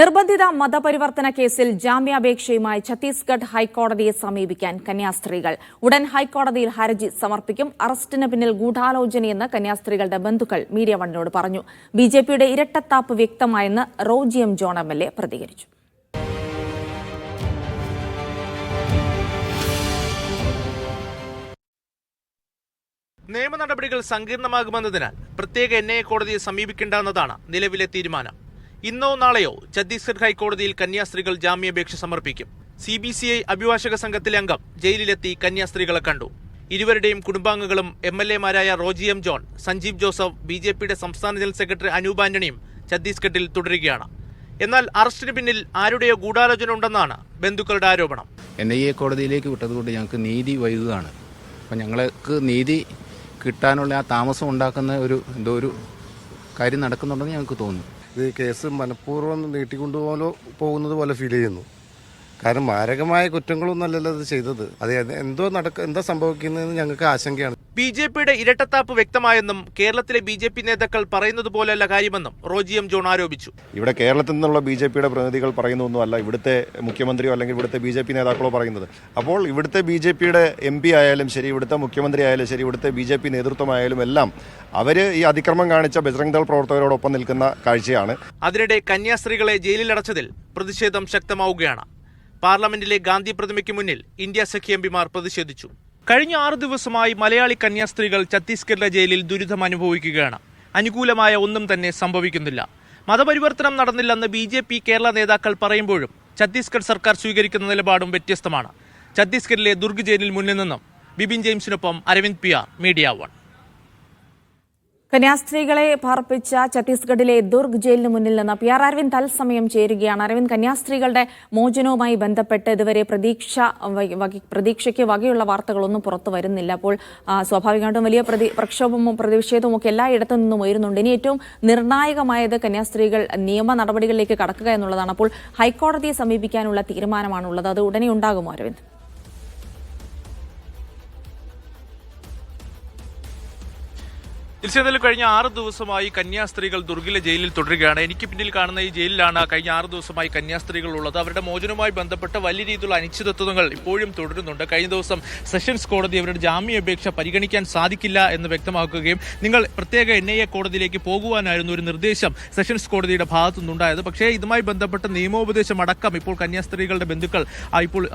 നിർബന്ധിത മതപരിവർത്തന കേസിൽ ജാമ്യാപേക്ഷയുമായി ഛത്തീസ്ഗഡ് ഹൈക്കോടതിയെ സമീപിക്കാൻ കന്യാസ്ത്രീകൾ. ഉടൻ ഹൈക്കോടതിയിൽ ഹർജി സമർപ്പിക്കും. അറസ്റ്റിന് പിന്നിൽ ഗൂഢാലോചനയെന്ന് കന്യാസ്ത്രീകളുടെ ബന്ധുക്കൾ മീഡിയ വണ്ണിനോട് പറഞ്ഞു. ബി ജെ പിയുടെ ഇരട്ടത്താപ്പ് വ്യക്തമായെന്ന് Roji M John M L A പ്രതികരിച്ചു. നിയമ നടപടികൾ സങ്കീർണമാകുമെന്നതിനാൽ പ്രത്യേക എൻ ഐ കോടതിയെ സമീപിക്കേണ്ടെന്നതാണ് നിലവിലെ തീരുമാനം. ഇന്നോ നാളെയോ ഛത്തീസ്ഗഡ് ഹൈക്കോടതിയിൽ കന്യാസ്ത്രീകൾ ജാമ്യാപേക്ഷ സമർപ്പിക്കും. സി ബി സി ഐ അഭിഭാഷക സംഘത്തിലെ അംഗം ജയിലിലെത്തി കന്യാസ്ത്രീകളെ കണ്ടു. ഇരുവരുടെയും കുടുംബാംഗങ്ങളും M L എമാരായ Roji M John Sanjeev Joseph B J പിയുടെ സംസ്ഥാന ജനറൽ സെക്രട്ടറി അനൂപ് ആന്റണിയും ഛത്തീസ്ഗഡിൽ തുടരുകയാണ്. എന്നാൽ അറസ്റ്റിന് പിന്നിൽ ആരുടെയോ ഗൂഢാലോചന ഉണ്ടെന്നാണ് ബന്ധുക്കളുടെ ആരോപണം. എൻ ഐ എ കോടതിയിലേക്ക് വിട്ടതുകൊണ്ട് ഞങ്ങൾക്ക് നീതി വൈകുകയാണ്. അപ്പം ഞങ്ങൾക്ക് നീതി കിട്ടാനുള്ള ആ താമസം ഉണ്ടാക്കുന്ന ഒരു എന്തോ ഒരു കാര്യം നടക്കുന്നുണ്ടെന്ന് ഞങ്ങൾക്ക് തോന്നുന്നു. ഇത് കേസ് മനഃപൂർവം നീട്ടിക്കൊണ്ടുപോലോ പോകുന്നത് പോലെ ഫീൽ ചെയ്യുന്നു. കാരണം മാരകമായ കുറ്റങ്ങളൊന്നും അല്ലല്ലോ അത് ചെയ്തത്. അത് എന്തോ നടക്ക എന്താ സംഭവിക്കുന്നതെന്ന് ഞങ്ങൾക്ക് ആശങ്കയാണ്. ബി ജെ പിയുടെ ഇരട്ടത്താപ്പ് വ്യക്തമായെന്നും കേരളത്തിലെ ബി ജെ പി നേതാക്കൾ പറയുന്നത് പോലെയല്ല കാര്യമെന്നും റോജി എം ജോൺ ആരോപിച്ചു. ഇവിടെ കേരളത്തിൽ നിന്നുള്ള ബി ജെ പിയുടെ പ്രതിനിധികൾ പറയുന്നൊന്നുമല്ല ഇവിടുത്തെ മുഖ്യമന്ത്രിയോ അല്ലെങ്കിൽ ഇവിടുത്തെ ബി ജെ പി നേതാക്കളോ പറയുന്നത്. അപ്പോൾ ഇവിടുത്തെ ബി ജെ പിയുടെ എം പി ആയാലും ശരി ഇവിടുത്തെ മുഖ്യമന്ത്രി ആയാലും ശരി ഇവിടുത്തെ ബി ജെ പി നേതൃത്വമായാലും എല്ലാം അവർ ഈ അതിക്രമം കാണിച്ച ബജറംഗ് ദൾ പ്രവർത്തകരോടൊപ്പം നിൽക്കുന്ന കാഴ്ചയാണ്. അതിനിടെ കന്യാസ്ത്രീകളെ ജയിലിലടച്ചതിൽ പ്രതിഷേധം ശക്തമാവുകയാണ്. പാർലമെന്റിലെ ഗാന്ധി പ്രതിമയ്ക്ക് മുന്നിൽ ഇന്ത്യ സഖ്യ എംപിമാർ പ്രതിഷേധിച്ചു. കഴിഞ്ഞ ആറു ദിവസമായി മലയാളി കന്യാസ്ത്രീകൾ ഛത്തീസ്ഗഡിലെ ജയിലിൽ ദുരിതം അനുഭവിക്കുകയാണ്. അനുകൂലമായ ഒന്നും തന്നെ സംഭവിക്കുന്നില്ല. മതപരിവർത്തനം നടന്നില്ലെന്ന് ബി ജെ പി കേരള നേതാക്കൾ പറയുമ്പോഴും ഛത്തീസ്ഗഡ് സർക്കാർ സ്വീകരിക്കുന്ന നിലപാടും വ്യത്യസ്തമാണ്. ഛത്തീസ്ഗഡിലെ ദുർഗ് ജയിലിൽ മുന്നിൽ നിന്നും Bibin ജെയിംസിനൊപ്പം Aravind P R media one. കന്യാസ്ത്രീകളെ പാർപ്പിച്ച ഛത്തീസ്ഗഡിലെ ദുർഗ് ജയിലിന് മുന്നിൽ നിന്ന് പി ആർ അരവിന്ദ് തത്സമയം ചേരുകയാണ്. അരവിന്ദ് കന്യാസ്ത്രീകളുടെ മോചനവുമായി ബന്ധപ്പെട്ട് ഇതുവരെ പ്രതീക്ഷ പ്രതീക്ഷയ്ക്ക് വകയുള്ള വാർത്തകളൊന്നും പുറത്തു വരുന്നില്ല. അപ്പോൾ സ്വാഭാവികമായിട്ടും വലിയ പ്രതി പ്രക്ഷോഭവും പ്രതിഷേധവും ഒക്കെ എല്ലായിടത്തു നിന്നും ഉയരുന്നുണ്ട്. ഇനി ഏറ്റവും നിർണായകമായത് കന്യാസ്ത്രീകൾ നിയമ നടപടികളിലേക്ക് കടക്കുക എന്നുള്ളതാണ്. അപ്പോൾ ഹൈക്കോടതിയെ സമീപിക്കാനുള്ള തീരുമാനമാണുള്ളത്. അത് ഉടനെ ഉണ്ടാകുമോ അരവിന്ദ്? തീർച്ചയായും കഴിഞ്ഞ ആറ് ദിവസമായി കന്യാസ്ത്രീകൾ ദുർഗിലെ ജയിലിൽ തുടരുകയാണ്. എനിക്ക് പിന്നിൽ കാണുന്ന ഈ ജയിലിലാണ് കഴിഞ്ഞ ആറ് ദിവസമായി കന്യാസ്ത്രീകൾ ഉള്ളത് അവരുടെ മോചനവുമായി ബന്ധപ്പെട്ട വലിയ രീതിയിലുള്ള അനിശ്ചിതത്വങ്ങൾ ഇപ്പോഴും തുടരുന്നുണ്ട്. കഴിഞ്ഞ ദിവസം സെഷൻസ് കോടതി അവരുടെ ജാമ്യാപേക്ഷ പരിഗണിക്കാൻ സാധിക്കില്ല എന്ന് വ്യക്തമാക്കുകയും നിങ്ങൾ പ്രത്യേക എൻ ഐ എ കോടതിയിലേക്ക് പോകുവാനായിരുന്നു ഒരു നിർദ്ദേശം സെഷൻസ് കോടതിയുടെ ഭാഗത്തു നിന്നുണ്ടായത് പക്ഷേ ഇതുമായി ബന്ധപ്പെട്ട നിയമോപദേശം അടക്കം ഇപ്പോൾ കന്യാസ്ത്രീകളുടെ ബന്ധുക്കൾ ഇപ്പോൾ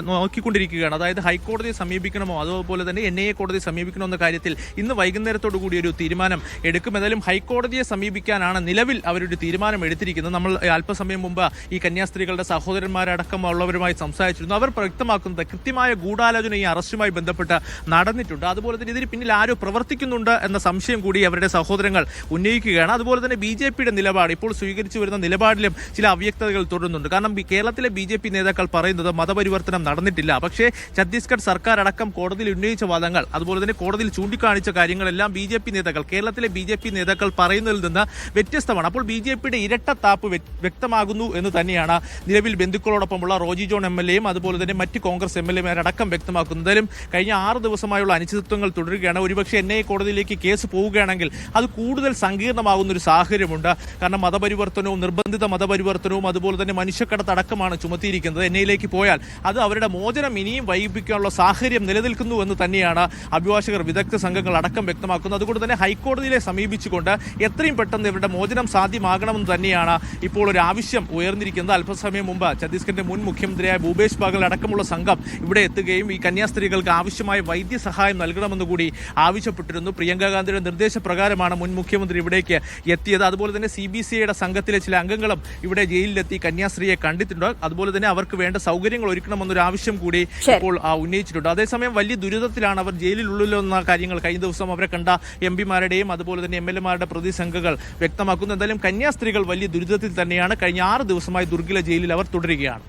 നോക്കിക്കൊണ്ടിരിക്കുകയാണ്. അതായത് ഹൈക്കോടതിയെ സമീപിക്കണമോ? അതുപോലെ തന്നെ എൻ ഐ എ കോടതിയെ സമീപിക്കണമെന്ന കാര്യത്തിൽ ഇന്ന് വൈകുന്നേരത്തോടു കൂടി ഒരു തീരുമാനം എടുക്കും. ഏതായാലും ഹൈക്കോടതിയെ സമീപിക്കാനാണ് നിലവിൽ അവരൊരു തീരുമാനം എടുത്തിരിക്കുന്നത്. നമ്മൾ അല്പസമയം മുമ്പ് ഈ കന്യാസ്ത്രീകളുടെ സഹോദരന്മാരടക്കമുള്ളവരുമായി സംസാരിച്ചിരുന്നു. അവർ വ്യക്തമാക്കുന്നത് കൃത്യമായ ഗൂഢാലോചന ഈ അറസ്റ്റുമായി ബന്ധപ്പെട്ട് നടന്നിട്ടുണ്ട്. അതുപോലെ തന്നെ ഇതിന് പിന്നിൽ ആരോ പ്രവർത്തിക്കുന്നുണ്ട് എന്ന സംശയം കൂടി അവരുടെ സഹോദരങ്ങൾ ഉന്നയിക്കുകയാണ്. അതുപോലെ തന്നെ ബി ജെ പിയുടെ നിലപാട് ഇപ്പോൾ സ്വീകരിച്ചു വരുന്ന നിലപാടിലും ചില അവ്യക്തതകൾ തുടരുന്നുണ്ട്. കാരണം കേരളത്തിലെ ബി ജെ പി നേതാക്കൾ പറയുന്നത് മതപരിവർത്തനം നടന്നിട്ടില്ല. പക്ഷേ ഛത്തീസ്ഗഡ് സർക്കാർ അടക്കം കോടതിയിൽ ഉന്നയിച്ച വാദങ്ങൾ അതുപോലെ തന്നെ കോടതിയിൽ ചൂണ്ടിക്കാണിച്ച കാര്യങ്ങളെല്ലാം ബി ജെ പി നേതാക്കൾ കേരളത്തിലെ ബി ജെ പി നേതാക്കൾ പറയുന്നതിൽ നിന്ന് വ്യത്യസ്തമാണ്. അപ്പോൾ ബി ജെ പിയുടെ ഇരട്ടത്താപ്പ് വ്യ- വ്യക്തമാകുന്നു എന്ന് തന്നെയാണ് നിലവിൽ ബന്ധുക്കളോടൊപ്പമുള്ള റോജി ജോൺ എം എൽ എയും അതുപോലെ തന്നെ മറ്റ് കോൺഗ്രസ് എം എൽ എമാരടക്കം വ്യക്തമാക്കുന്നത് എന്തായാലും കഴിഞ്ഞ ആറ് ദിവസമായുള്ള അനിശ്ചിതത്വങ്ങൾ തുടരുകയാണ്. ഒരുപക്ഷെ എൻ ഐ കോടതിയിലേക്ക് കേസ് പോവുകയാണെങ്കിൽ അത് കൂടുതൽ സങ്കീർണമാകുന്ന ഒരു സാഹചര്യമുണ്ട്. കാരണം മതപരിവർത്തനവും നിർബന്ധിത മതപരിവർത്തനവും അതുപോലെ തന്നെ മനുഷ്യക്കടത്തടക്കമാണ് ചുമത്തിയിരിക്കുന്നത്. എൻ ഐയിലേക്ക് പോയാൽ അത് അവരുടെ മോചനം ഇനിയും വൈകിപ്പിക്കാനുള്ള സാഹചര്യം നിലനിൽക്കുന്നു എന്ന് തന്നെയാണ് അഭിഭാഷകർ വിദഗ്ധ സംഘങ്ങൾ അടക്കം വ്യക്തമാക്കുന്നു. അതുകൊണ്ട് തന്നെ ഹൈക്കോടതിയെ സമീപിച്ചുകൊണ്ട് എത്രയും പെട്ടെന്ന് ഇവരുടെ മോചനം സാധ്യമാകണമെന്ന് തന്നെയാണ് ഇപ്പോൾ ഒരു ആവശ്യം ഉയർന്നിരിക്കുന്നത്. അല്പസമയം മുമ്പ് ഛത്തീസ്ഗഡിന്റെ മുൻ മുഖ്യമന്ത്രിയായ ഭൂപേഷ് ബാഗൽ അടക്കമുള്ള സംഘം ഇവിടെ എത്തുകയും ഈ കന്യാസ്ത്രീകൾക്ക് ആവശ്യമായ വൈദ്യസഹായം നൽകണമെന്ന് കൂടി ആവശ്യപ്പെട്ടിരുന്നു. പ്രിയങ്ക ഗാന്ധിയുടെ നിർദ്ദേശപ്രകാരമാണ് മുൻ മുഖ്യമന്ത്രി ഇവിടേക്ക് എത്തിയത്. അതുപോലെ തന്നെ സി ബി സിയുടെ സംഘത്തിലെ ചില അംഗങ്ങളും ഇവിടെ ജയിലിലെത്തി കന്യാസ്ത്രീയെ കണ്ടിട്ടുണ്ട്. അതുപോലെ തന്നെ അവർക്ക് വേണ്ട സൗകര്യങ്ങൾ ഒരുക്കണമെന്നൊരു ആവശ്യം കൂടി ഇപ്പോൾ ഉന്നയിച്ചിട്ടുണ്ട്. അതേസമയം വലിയ ദുരിതത്തിലാണ് അവർ ജയിലിലുള്ളിലെന്ന കാര്യങ്ങൾ കഴിഞ്ഞ ദിവസം അവരെ കണ്ട എം പിമാരുടെയും അതുപോലെ തന്നെ എം എൽ എമാരുടെ പ്രതിസംഘകൾ വ്യക്തമാക്കുന്നു. എന്തായാലും കന്യാസ്ത്രീകൾ വലിയ ദുരിതത്തിൽ തന്നെയാണ്. കഴിഞ്ഞ ആറ് ദിവസമായി ദുർഗില ജയിലിൽ അവർ തുടരുകയാണ്.